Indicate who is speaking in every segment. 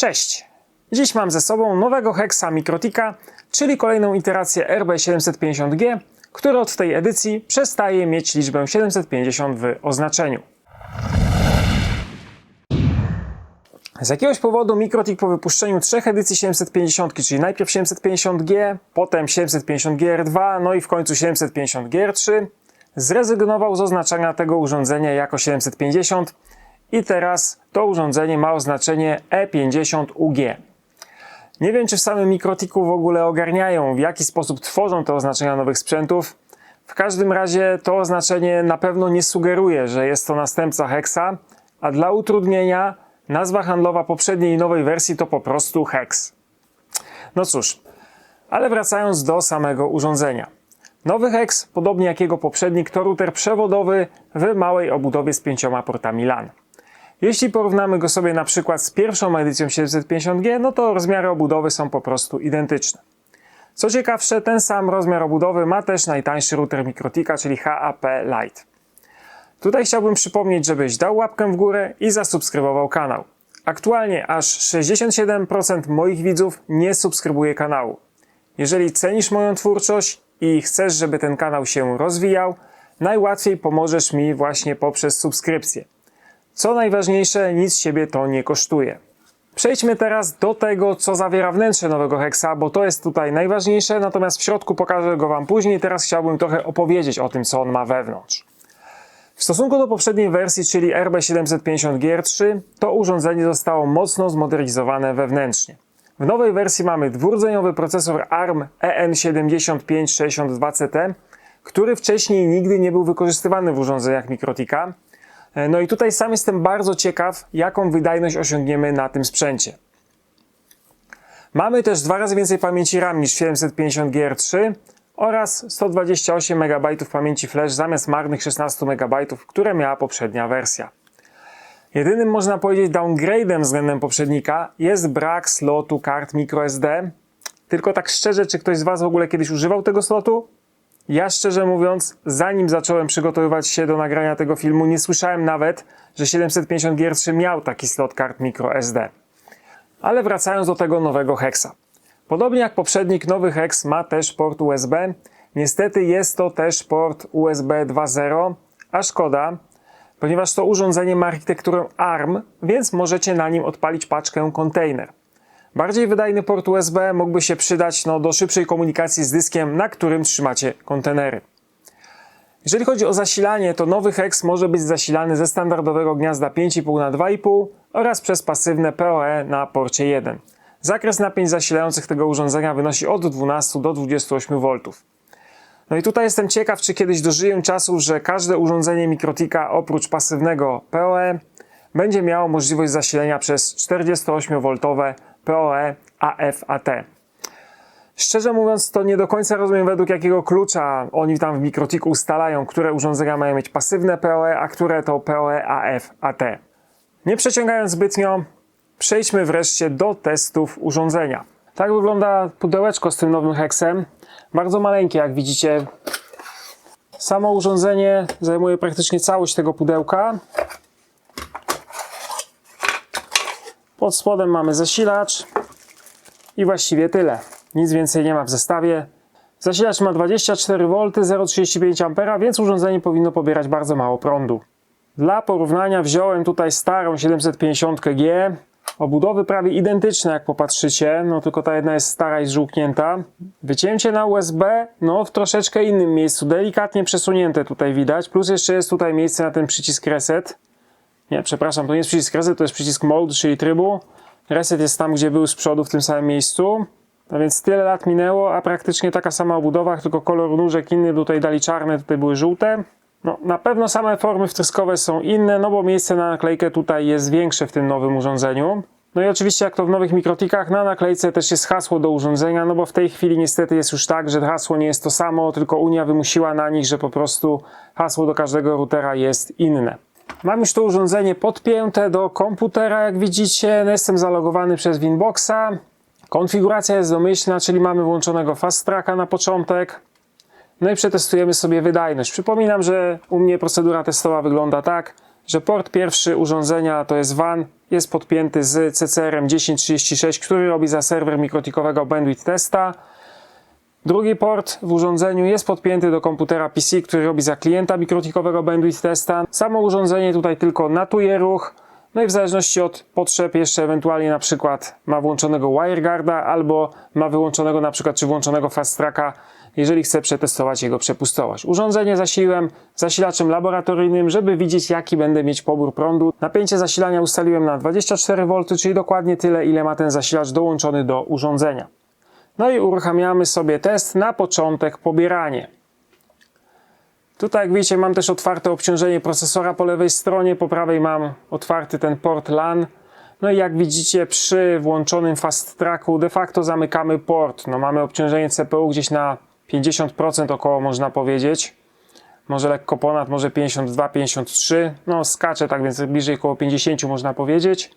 Speaker 1: Cześć! Dziś mam ze sobą nowego Hexa Mikrotika, czyli kolejną iterację RB750G, który od tej edycji przestaje mieć liczbę 750 w oznaczeniu. Z jakiegoś powodu Mikrotik po wypuszczeniu trzech edycji 750, czyli najpierw 750G, potem 750GR2, no i w końcu 750GR3, zrezygnował z oznaczania tego urządzenia jako 750 i teraz to urządzenie ma oznaczenie E50UG. Nie wiem, czy w samym Mikrotiku w ogóle ogarniają, w jaki sposób tworzą te oznaczenia nowych sprzętów. W każdym razie to oznaczenie na pewno nie sugeruje, że jest to następca Hexa, a dla utrudnienia nazwa handlowa poprzedniej i nowej wersji to po prostu Hex. No cóż, ale wracając do samego urządzenia. Nowy Hex, podobnie jak jego poprzednik, to router przewodowy w małej obudowie z pięcioma portami LAN. Jeśli porównamy go sobie na przykład z pierwszą edycją 750G, no to rozmiary obudowy są po prostu identyczne. Co ciekawsze, ten sam rozmiar obudowy ma też najtańszy router Mikrotika, czyli HAP Lite. Tutaj chciałbym przypomnieć, żebyś dał łapkę w górę i zasubskrybował kanał. Aktualnie aż 67% moich widzów nie subskrybuje kanału. Jeżeli cenisz moją twórczość i chcesz, żeby ten kanał się rozwijał, najłatwiej pomożesz mi właśnie poprzez subskrypcję. Co najważniejsze, nic Ciebie to nie kosztuje. Przejdźmy teraz do tego, co zawiera wnętrze nowego Hexa, bo to jest tutaj najważniejsze, natomiast w środku pokażę go Wam później. Teraz chciałbym trochę opowiedzieć o tym, co on ma wewnątrz. W stosunku do poprzedniej wersji, czyli RB750GR3, to urządzenie zostało mocno zmodernizowane wewnętrznie. W nowej wersji mamy dwurdzeniowy procesor ARM E EN7562CT, który wcześniej nigdy nie był wykorzystywany w urządzeniach Mikrotika. No i tutaj sam jestem bardzo ciekaw, jaką wydajność osiągniemy na tym sprzęcie. Mamy też dwa razy więcej pamięci RAM niż 750GR3 oraz 128 MB pamięci flash zamiast marnych 16 MB, które miała poprzednia wersja. Jedynym można powiedzieć downgrade'em względem poprzednika jest brak slotu kart microSD. Tylko tak szczerze, czy ktoś z Was w ogóle kiedyś używał tego slotu? Ja szczerze mówiąc, zanim zacząłem przygotowywać się do nagrania tego filmu, nie słyszałem nawet, że 750GR3 miał taki slot kart microSD. Ale wracając do tego nowego Hexa. Podobnie jak poprzednik, nowy Hex ma też port USB. Niestety jest to też port USB 2.0, a szkoda, ponieważ to urządzenie ma architekturę ARM, więc możecie na nim odpalić paczkę kontener. Bardziej wydajny port USB mógłby się przydać no, do szybszej komunikacji z dyskiem, na którym trzymacie kontenery. Jeżeli chodzi o zasilanie, to nowy Hex może być zasilany ze standardowego gniazda 5,5 na 2,5 oraz przez pasywne PoE na porcie 1. Zakres napięć zasilających tego urządzenia wynosi od 12 do 28 V. No i tutaj jestem ciekaw, czy kiedyś dożyję czasu, że każde urządzenie Mikrotika oprócz pasywnego PoE będzie miało możliwość zasilenia przez 48V PoE AF-AT. Szczerze mówiąc, to nie do końca rozumiem, według jakiego klucza oni tam w Mikrotiku ustalają, które urządzenia mają mieć pasywne PoE, a które to PoE AF-AT. Nie przeciągając zbytnio, przejdźmy wreszcie do testów urządzenia. Tak wygląda pudełeczko z tym nowym heksem. Bardzo maleńkie, jak widzicie. Samo urządzenie zajmuje praktycznie całość tego pudełka. Pod spodem mamy zasilacz i właściwie tyle. Nic więcej nie ma w zestawie. Zasilacz ma 24 V, 0,35 A, więc urządzenie powinno pobierać bardzo mało prądu. Dla porównania wziąłem tutaj starą 750G. Obudowy prawie identyczne, jak popatrzycie, no tylko ta jedna jest stara i zżółknięta. Wycięcie na USB, no w troszeczkę innym miejscu, delikatnie przesunięte tutaj widać, plus jeszcze jest tutaj miejsce na ten przycisk reset. Nie, przepraszam, to nie jest przycisk reset, to jest przycisk mode, czyli trybu. Reset jest tam, gdzie był z przodu, w tym samym miejscu. No więc tyle lat minęło, a praktycznie taka sama obudowa, tylko kolor nóżek inny, tutaj dali czarne, tutaj były żółte. No, na pewno same formy wtryskowe są inne, no bo miejsce na naklejkę tutaj jest większe w tym nowym urządzeniu. No i oczywiście jak to w nowych mikrotikach, na naklejce też jest hasło do urządzenia, no bo w tej chwili niestety jest już tak, że hasło nie jest to samo, tylko Unia wymusiła na nich, że po prostu hasło do każdego routera jest inne. Mam już to urządzenie podpięte do komputera, jak widzicie, no jestem zalogowany przez Winboxa. Konfiguracja jest domyślna, czyli mamy włączonego Fast Tracka na początek. No i przetestujemy sobie wydajność. Przypominam, że u mnie procedura testowa wygląda tak, że port pierwszy urządzenia to jest WAN, jest podpięty z CCR-em 1036, który robi za serwer mikrotikowego bandwidth testa. Drugi port w urządzeniu jest podpięty do komputera PC, który robi za klienta mikrotikowego bandwidth testa. Samo urządzenie tutaj tylko natuje ruch, no i w zależności od potrzeb jeszcze ewentualnie na przykład ma włączonego WireGuarda albo ma wyłączonego na przykład czy włączonego Fast Tracka, jeżeli chce przetestować jego przepustowość. Urządzenie zasiliłem zasilaczem laboratoryjnym, żeby widzieć jaki będę mieć pobór prądu. Napięcie zasilania ustaliłem na 24V, czyli dokładnie tyle ile ma ten zasilacz dołączony do urządzenia. No i uruchamiamy sobie test na początek pobieranie. Tutaj jak widzicie mam też otwarte obciążenie procesora po lewej stronie, po prawej mam otwarty ten port LAN. No i jak widzicie przy włączonym fast tracku de facto zamykamy port. No mamy obciążenie CPU gdzieś na 50% około można powiedzieć. Może lekko ponad, może 52, 53. No skacze tak więc bliżej około 50 można powiedzieć.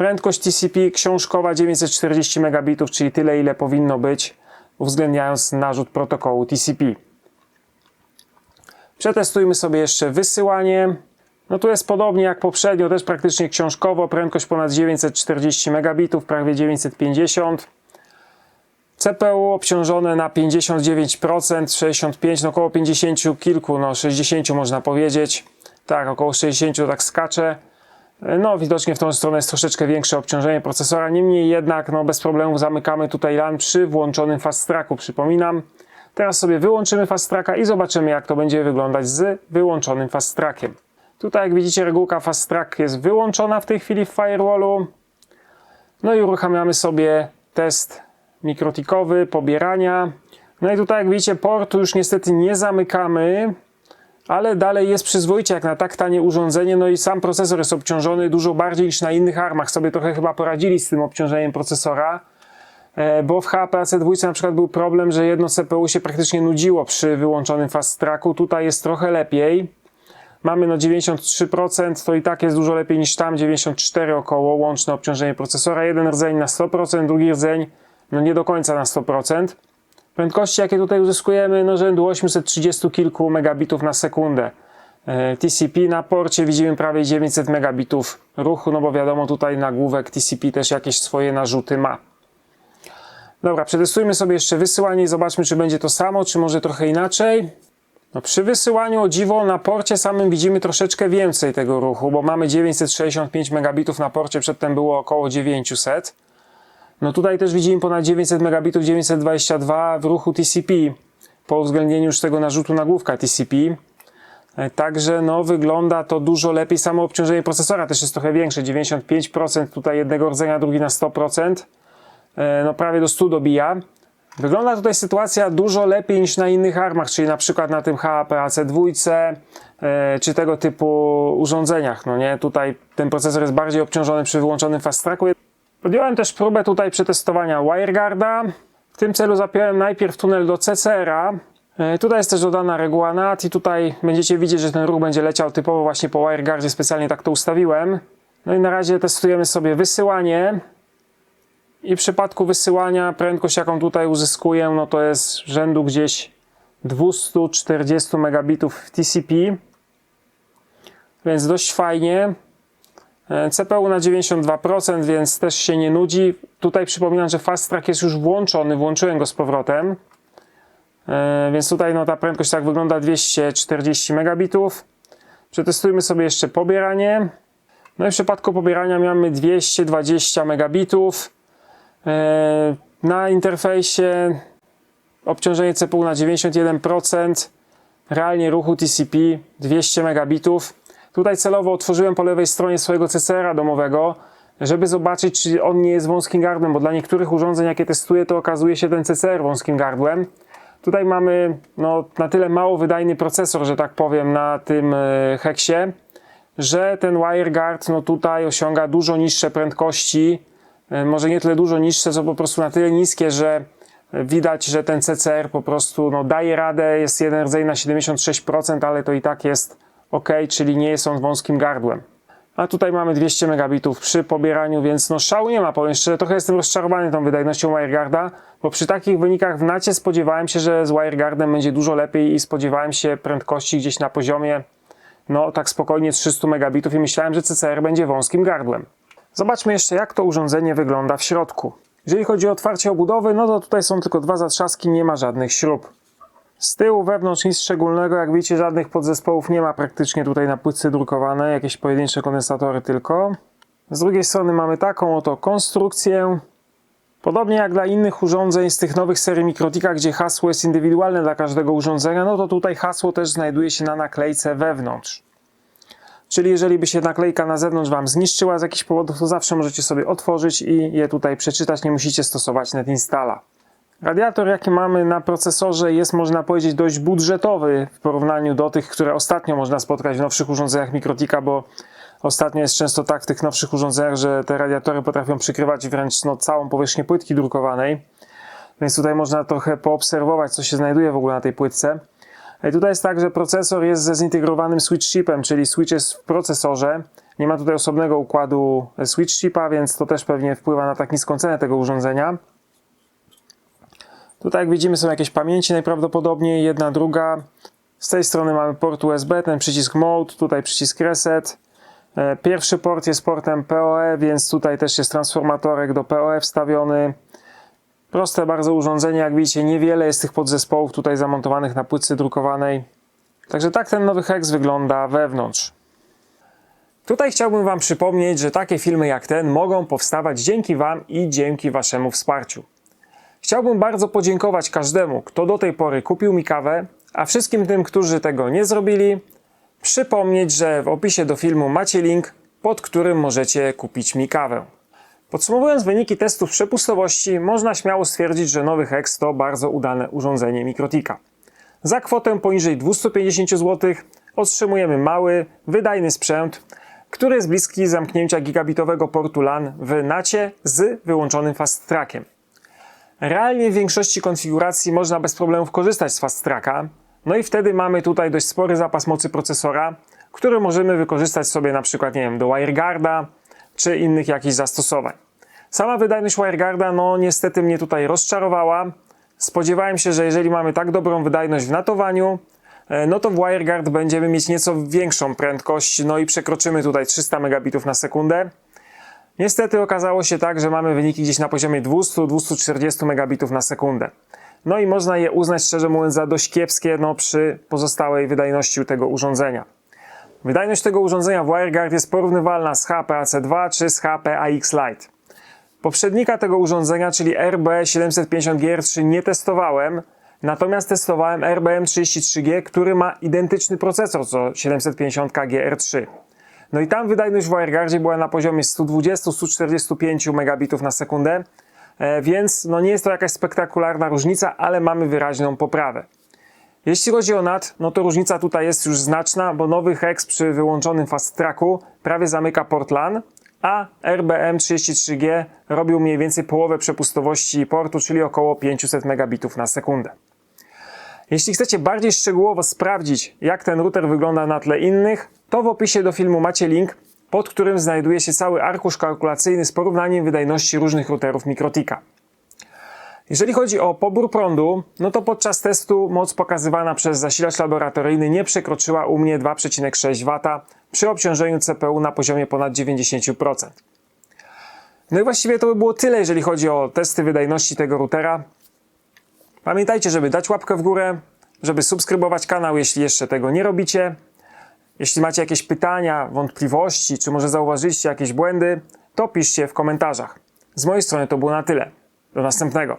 Speaker 1: Prędkość TCP książkowa 940 megabitów, czyli tyle ile powinno być uwzględniając narzut protokołu TCP. Przetestujmy sobie jeszcze wysyłanie. No tu jest podobnie jak poprzednio, też praktycznie książkowo, prędkość ponad 940 megabitów, prawie 950. CPU obciążone na 59%, 65, no około 50 kilku, no 60 można powiedzieć. Tak, około 60 tak skacze. No widocznie w tą stronę jest troszeczkę większe obciążenie procesora, niemniej jednak no bez problemu zamykamy tutaj LAN przy włączonym fast tracku, przypominam. Teraz sobie wyłączymy fast tracka i zobaczymy jak to będzie wyglądać z wyłączonym fast trackiem. Tutaj jak widzicie regułka fast track jest wyłączona w tej chwili w firewallu. No i uruchamiamy sobie test mikrotikowy pobierania. No i tutaj jak widzicie portu już niestety nie zamykamy, ale dalej jest przyzwoicie jak na tak tanie urządzenie, no i sam procesor jest obciążony dużo bardziej niż na innych armach. Sobie trochę chyba poradzili z tym obciążeniem procesora, e, bo w HPC2 na przykład był problem, że jedno CPU się praktycznie nudziło przy wyłączonym fast tracku. Tutaj jest trochę lepiej. Mamy no 93%, to i tak jest dużo lepiej niż tam, 94 około łączne obciążenie procesora. Jeden rdzeń na 100%, drugi rdzeń no nie do końca na 100%. Prędkości, jakie tutaj uzyskujemy, no rzędu 830 kilku megabitów na sekundę. E, TCP na porcie widzimy prawie 900 megabitów ruchu, no bo wiadomo tutaj nagłówek TCP też jakieś swoje narzuty ma. Dobra, przetestujmy sobie jeszcze wysyłanie i zobaczmy, czy będzie to samo, czy może trochę inaczej. No przy wysyłaniu o dziwo na porcie samym widzimy troszeczkę więcej tego ruchu, bo mamy 965 megabitów na porcie, przedtem było około 900. No tutaj też widzimy ponad 900 megabitów, 922 w ruchu TCP, po uwzględnieniu już tego narzutu nagłówka TCP. E, Także no, wygląda to dużo lepiej. Samo obciążenie procesora też jest trochę większe, 95% tutaj jednego rdzenia, drugi na 100%. E, No prawie do 100 dobija. Wygląda tutaj sytuacja dużo lepiej niż na innych armach, czyli na przykład na tym HAPAC2 e, czy tego typu urządzeniach. No nie, tutaj ten procesor jest bardziej obciążony przy wyłączonym fast tracku. Podjąłem też próbę tutaj przetestowania WireGuarda. W tym celu zapiąłem najpierw tunel do CCR-a. E, Tutaj jest też dodana reguła NAT i tutaj będziecie widzieć, że ten ruch będzie leciał typowo właśnie po WireGuardzie, specjalnie tak to ustawiłem. No i na razie testujemy sobie wysyłanie. I w przypadku wysyłania prędkość jaką tutaj uzyskuję, no to jest rzędu gdzieś 240 megabitów w TCP. Więc dość fajnie. E, CPU na 92%, więc też się nie nudzi. Tutaj przypominam, że Fast Track jest już włączony, włączyłem go z powrotem. E, Więc tutaj no, ta prędkość tak wygląda 240 megabitów. Przetestujmy sobie jeszcze pobieranie. No i w przypadku pobierania mamy 220 megabitów. E, Na interfejsie obciążenie CPU na 91%. Realnie ruchu TCP 200 megabitów. Tutaj celowo otworzyłem po lewej stronie swojego CCR-a domowego, żeby zobaczyć, czy on nie jest wąskim gardłem, bo dla niektórych urządzeń, jakie testuję, to okazuje się ten CCR wąskim gardłem. Tutaj mamy no, na tyle mało wydajny procesor, że tak powiem, na tym e, heksie, że ten WireGuard no, tutaj osiąga dużo niższe prędkości, e, może nie tyle dużo niższe, co po prostu na tyle niskie, że widać, że ten CCR po prostu no, daje radę, jest jeden rdzeń na 76%, ale to i tak jest ok, czyli nie jest on wąskim gardłem. A tutaj mamy 200 megabitów przy pobieraniu, więc no szału nie ma, powiem szczerze, trochę jestem rozczarowany tą wydajnością WireGuarda, bo przy takich wynikach w nacie spodziewałem się, że z WireGuardem będzie dużo lepiej i spodziewałem się prędkości gdzieś na poziomie no tak spokojnie 300 megabitów i myślałem, że CCR będzie wąskim gardłem. Zobaczmy jeszcze, jak to urządzenie wygląda w środku. Jeżeli chodzi o otwarcie obudowy, no to tutaj są tylko dwa zatrzaski, nie ma żadnych śrub. Z tyłu, wewnątrz nic szczególnego, jak widzicie żadnych podzespołów nie ma praktycznie tutaj na płytce drukowanej, jakieś pojedyncze kondensatory tylko. Z drugiej strony mamy taką oto konstrukcję. Podobnie jak dla innych urządzeń z tych nowych serii Mikrotika, gdzie hasło jest indywidualne dla każdego urządzenia, no to tutaj hasło też znajduje się na naklejce wewnątrz. Czyli jeżeli by się naklejka na zewnątrz Wam zniszczyła z jakichś powodów, to zawsze możecie sobie otworzyć i je tutaj przeczytać, nie musicie stosować NetInstalla. Radiator, jaki mamy na procesorze, jest można powiedzieć dość budżetowy w porównaniu do tych, które ostatnio można spotkać w nowszych urządzeniach Mikrotika, bo ostatnio jest często tak w tych nowszych urządzeniach, że te radiatory potrafią przykrywać wręcz no, całą powierzchnię płytki drukowanej. Więc tutaj można trochę poobserwować, co się znajduje w ogóle na tej płytce. I tutaj jest tak, że procesor jest ze zintegrowanym switch chipem, czyli switch jest w procesorze. Nie ma tutaj osobnego układu switch chipa, więc to też pewnie wpływa na tak niską cenę tego urządzenia. Tutaj jak widzimy są jakieś pamięci najprawdopodobniej, jedna, druga. Z tej strony mamy port USB, ten przycisk Mode, tutaj przycisk Reset. E, Pierwszy port jest portem PoE, więc tutaj też jest transformatorek do PoE wstawiony. Proste bardzo urządzenie, jak widzicie niewiele jest tych podzespołów tutaj zamontowanych na płytce drukowanej. Także tak ten nowy Hex wygląda wewnątrz. Tutaj chciałbym Wam przypomnieć, że takie filmy jak ten mogą powstawać dzięki Wam i dzięki Waszemu wsparciu. Chciałbym bardzo podziękować każdemu, kto do tej pory kupił mi kawę, a wszystkim tym, którzy tego nie zrobili, przypomnieć, że w opisie do filmu macie link, pod którym możecie kupić mi kawę. Podsumowując wyniki testów przepustowości, można śmiało stwierdzić, że nowy Hex to bardzo udane urządzenie Mikrotika. Za kwotę poniżej 250 zł otrzymujemy mały, wydajny sprzęt, który jest bliski zamknięcia gigabitowego portu LAN w NACie z wyłączonym fast trackiem. Realnie w większości konfiguracji można bez problemów korzystać z fast tracka, no i wtedy mamy tutaj dość spory zapas mocy procesora, który możemy wykorzystać sobie na przykład, nie wiem, do WireGuarda czy innych jakichś zastosowań. Sama wydajność WireGuarda, no niestety mnie tutaj rozczarowała. Spodziewałem się, że jeżeli mamy tak dobrą wydajność w natowaniu, e, no to w WireGuard będziemy mieć nieco większą prędkość, no i przekroczymy tutaj 300 megabitów na sekundę. Niestety okazało się tak, że mamy wyniki gdzieś na poziomie 200-240 megabitów na sekundę. No i można je uznać szczerze mówiąc za dość kiepskie no, przy pozostałej wydajności tego urządzenia. Wydajność tego urządzenia w WireGuard jest porównywalna z HP AC2 czy z HP AX Lite. Poprzednika tego urządzenia, czyli RB750GR3 nie testowałem, natomiast testowałem RBM33G, który ma identyczny procesor co 750GR3. No i tam wydajność w WireGuardzie była na poziomie 120-145 megabitów na sekundę, e, więc no nie jest to jakaś spektakularna różnica, ale mamy wyraźną poprawę. Jeśli chodzi o NAT, no to różnica tutaj jest już znaczna, bo nowy Hex przy wyłączonym fast tracku prawie zamyka port LAN, a RBM33G robił mniej więcej połowę przepustowości portu, czyli około 500 megabitów na sekundę. Jeśli chcecie bardziej szczegółowo sprawdzić, jak ten router wygląda na tle innych, to w opisie do filmu macie link, pod którym znajduje się cały arkusz kalkulacyjny z porównaniem wydajności różnych routerów Mikrotika. Jeżeli chodzi o pobór prądu, no to podczas testu moc pokazywana przez zasilacz laboratoryjny nie przekroczyła u mnie 2,6 W przy obciążeniu CPU na poziomie ponad 90%. No i właściwie to by było tyle, jeżeli chodzi o testy wydajności tego routera. Pamiętajcie, żeby dać łapkę w górę, żeby subskrybować kanał, jeśli jeszcze tego nie robicie. Jeśli macie jakieś pytania, wątpliwości, czy może zauważyliście jakieś błędy, to piszcie w komentarzach. Z mojej strony to było na tyle. Do następnego.